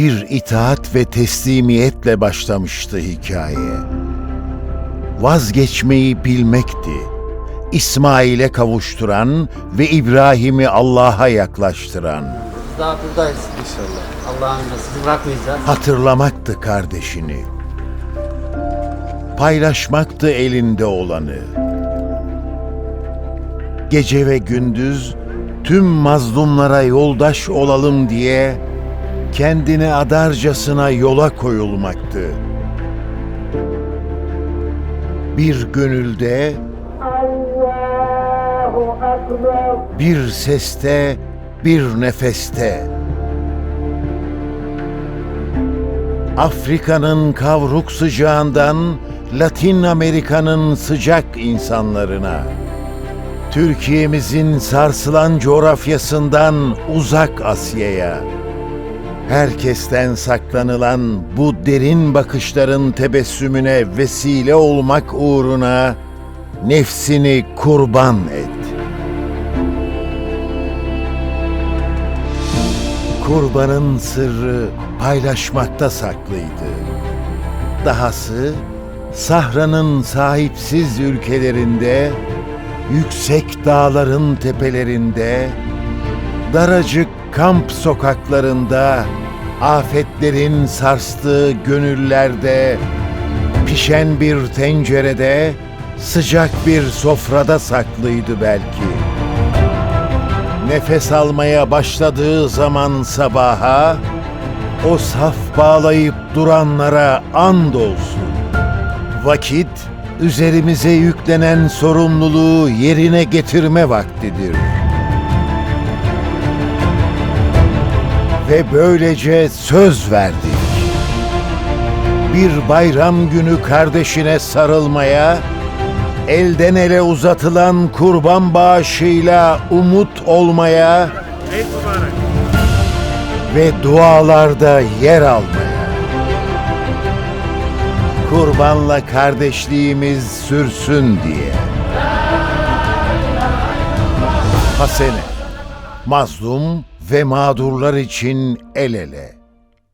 bir itaat ve teslimiyetle başlamıştı hikaye. Vazgeçmeyi bilmekti. İsmail'e kavuşturan ve İbrahim'i Allah'a yaklaştıran. Biz daha buradayız inşallah. Allah'ın sizi bırakmayacağız. Hatırlamaktı kardeşini. Paylaşmaktı elinde olanı. Gece ve gündüz tüm mazlumlara yoldaş olalım diye kendini adarcasına yola koyulmaktı. Bir gönülde, bir seste, bir nefeste. Afrika'nın kavruk sıcağından Latin Amerika'nın sıcak insanlarına, Türkiye'mizin sarsılan coğrafyasından uzak Asya'ya, herkesten saklanılan bu derin bakışların tebessümüne vesile olmak uğruna nefsini kurban et. Kurbanın sırrı paylaşmakta saklıydı. Dahası Sahra'nın sahipsiz ülkelerinde, yüksek dağların tepelerinde, daracık kamp sokaklarında, afetlerin sarstığı gönüllerde, pişen bir tencerede, sıcak bir sofrada saklıydı belki. Nefes almaya başladığı zaman sabaha, o saf bağlayıp duranlara and olsun. Vakit, üzerimize yüklenen sorumluluğu yerine getirme vaktidir. Ve böylece söz verdik. Bir bayram günü kardeşine sarılmaya, elden ele uzatılan kurban bağışıyla umut olmaya ve dualarda yer almaya. Kurbanla kardeşliğimiz sürsün diye. Hasene, mazlum ve mağdurlar için el ele.